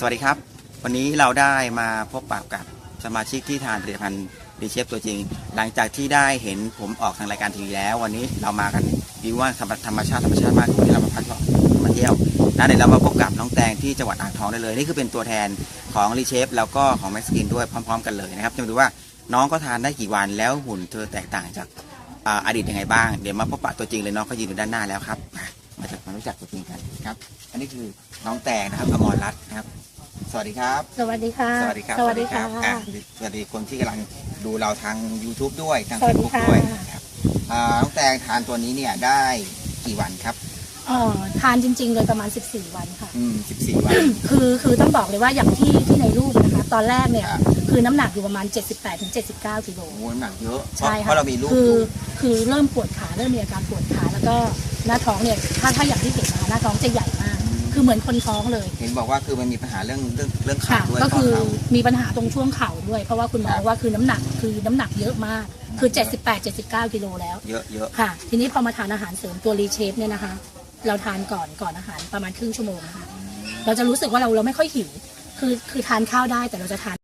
สวัสดีครับ วันนี้เราได้มาพบปะกับสมาชิกที่ทานผลิตภัณฑ์ดีเชฟตัวจริง หลังจากที่ได้เห็นผมออกทางรายการทีวีแล้ว วันนี้เรามากันดีว่าธรรมชาติธรรมชาติมากที่เรามาพักผ่อนมาเที่ยวนะเดี๋ยวเรามาพบกับน้องแตงที่จังหวัดอ่างทองได้เลย นี่คือเป็นตัวแทนของรีเชฟแล้วก็ของแม็กซ์กินด้วยพร้อม ๆ กันเลยนะครับจะมาดูว่าน้องก็ทานได้กี่วันแล้วหุ่นเธอแตกต่างจากอาอดีตยังไงบ้าง เดี๋ยวมาพบปะตัวจริงเลยน้องเขายืนอยู่ด้านหน้าแล้วครับ มามาจากมารู้จักตัวจริงกันครับ อันนี้คือน้องแตงนะครับอมรรัตน์นะครับ สวัสดีครับ สวัสดีค่ะ สวัสดีครับสวัสดีค่ะ อ่สวัสดีคนที่กำลังดูเราทาง YouTube ด้วยทาง สวัสดี Facebook ค่ะ ด้วยนะครับอ่าน้องแตงทานตัวนี้เนี่ยได้กี่วันครับ เอ่อทานจริงๆเลยประมาณ 14 วันค่ะ อืม14 วัน คือคือต้องบอกเลยว่าอย่างที่ที่ในรูปนะคะ ตอนแรกเนี่ย ครับ คือน้ำหนักอยู่ประมาณ 78-79ถึง79กิโล โอ้โหน้ำหนักเยอะเพราะใช่เพค่ะราะเรามีลูกคืออยู่คือเริ่มปวดขาเริ่มมีอาการปวดขาแล้วก็ หน้าท้องเนี่ยถ้าถ้าอย่างที่เห็นนะคะหน้าท้องจะใหญ่มาก คือเหมือนคนท้องเลยเห็นบอกว่าคือมันมีปัญหาเรื่องเรื่องเรื่องขาค่ะด้วยก็คือข้เข่ามีปัญหาตรงช่วงเข่าด้วย เพราะว่าคุณหมอครับว่าคือน้ำหนักคือน้ำหนักเยอะมากคือเยอะ78-79กิโลแล้วเยอะเยอะค่ะ ทีนี้พอมาทานอาหารเสริมตัวรีเชฟเนี่ยนะคะ เราทานก่อนก่อนอาหารประมาณครึ่งชั่วโมงนะคะเราจะรู้สึกว่าเราเราไม่ค่อยหิว คือคือทานข้าวได้แต่เราจะทาน